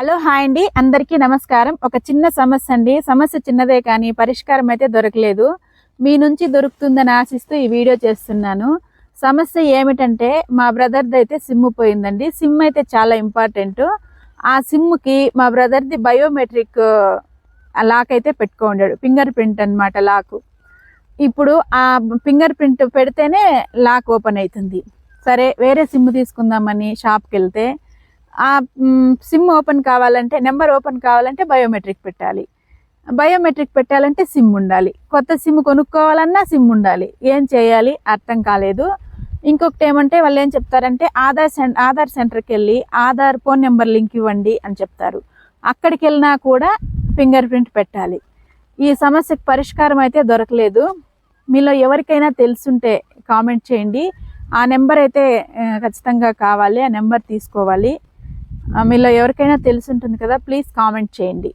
Hello hi అండి. అందరికీ నమస్కారం. ఒక చిన్న సమస్య అండి. సమస్య చిన్నదే కానీ పరిష్కారం అయితే దొరకలేదు. మీ నుంచి దొరుకుతుందని ఆశిస్తూ ఈ వీడియో చేస్తున్నాను. సమస్య ఏమిటంటే మా బ్రదర్ది అయితే సిమ్ పోయిందండి. సిమ్ అయితే చాలా ఇంపార్టెంట్. ఆ సిమ్కి మా బ్రదర్ది బయోమెట్రిక్ లాక్ అయితే పెట్టుకోండాడు. ఫింగర్ ప్రింట్ అనమాట లాక్. ఇప్పుడు ఆ ఫింగర్ ప్రింట్ పెడితేనే లాక్ ఓపెన్ అవుతుంది సరే వేరే సిమ్ తీసుకుందామని షాప్కి వెళ్తే ఆ సిమ్ ఓపెన్ కావాలంటే నెంబర్ ఓపెన్ కావాలంటే బయోమెట్రిక్ పెట్టాలి. బయోమెట్రిక్ పెట్టాలంటే సిమ్ ఉండాలి. కొత్త సిమ్ కొనుక్కోవాలన్నా సిమ్ ఉండాలి. ఏం చేయాలి? అర్థం కాలేదు. ఇంకొకటి ఏమంటే వాళ్ళు ఏం చెప్తారంటే ఆధార్ సెం ఆధార్ సెంటర్కి వెళ్ళి ఆధార్ ఫోన్ నెంబర్ లింక్ ఇవ్వండి అని చెప్తారు. అక్కడికి వెళ్ళినా కూడా ఫింగర్ ప్రింట్ పెట్టాలి. ఈ సమస్యకు పరిష్కారం అయితే దొరకలేదు. మీలో ఎవరికైనా తెలుసుంటే కామెంట్ చేయండి. ఆ నెంబర్ అయితే ఖచ్చితంగా కావాలి. ఆ నెంబర్ తీసుకోవాలి. మీలో ఎవరికైనా తెలిసి ఉంటుంది కదా ప్లీజ్ కామెంట్ చేయండి.